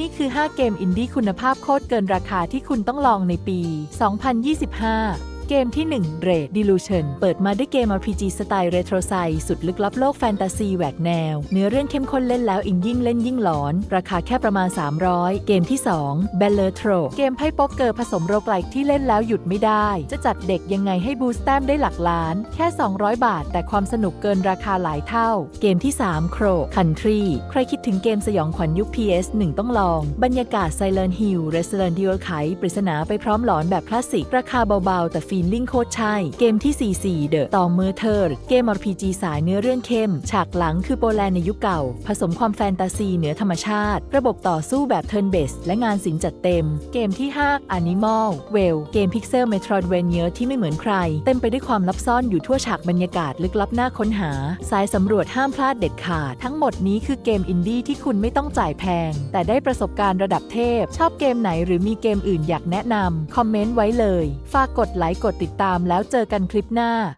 นี่คือ 5 เกมอินดี้คุณภาพโคตรเกินราคาที่คุณต้องลองในปี 2025 เกมที่ 1 Red Delusion เปิดมาด้วยเกม RPG สไตล์เรโทรไซสุดลึกลับโลกแฟนตาซีแหวกแนว เนื้อเรื่องเข้มข้นเล่นแล้วอินยิ่งเล่นยิ่งหลอน ราคาแค่ประมาณ 300 เกมที่ 2 b e l l e r t r o เกมไพ่โป๊กเกอร์ผสมโรกไลท์ที่เล่นแล้วหยุดไม่ได้ จะจัดเด็กยังไงให้บูสต์แต้มได้หลักล้าน แค่ 200 บาท แต่ความสนุกเกินราคาหลายเท่า เกมที่ 3 Crow Country ใครคิดถึงเกมสยองขวัญยุค PS1 ต้องลอง บรรยากาศ Silent Hill Resident Evil ไขปริศนาไปพร้อมหลอนแบบคลาสสิกราคาเบาๆ แต่ฟีลลิ่งโคตรใช่ เกมที่ 44 The ต่อมือเธอร์ เกม RPG สายเนื้อเรื่องเข้ม ฉากหลังคือโปแลนด์ในยุคเก่า ผสมความแฟนตาซีเหนือธรรมชาติ ระบบต่อสู้แบบ Turn Based และงานศิลป์จัดเต็ม เกมที่ 5 Animal Well เกม Pixel Metroidvania ที่ไม่เหมือนใคร เต็มไปด้วยความลับซ่อนอยู่ทั่วฉากบรรยากาศลึกลับน่าค้นหา สายสำรวจห้ามพลาดเด็ดขาด ทั้งหมดนี้คือเกมอินดี้ที่คุณไม่ต้องจ่ายแพง แต่ได้ประสบการณ์ระดับเทพ ชอบเกมไหนหรือมีเกมอื่นอยากแนะนำคอมเมนต์ไว้เลย ฝากกดไลค์กดดติดตามแล้วเจอกันคลิปหน้า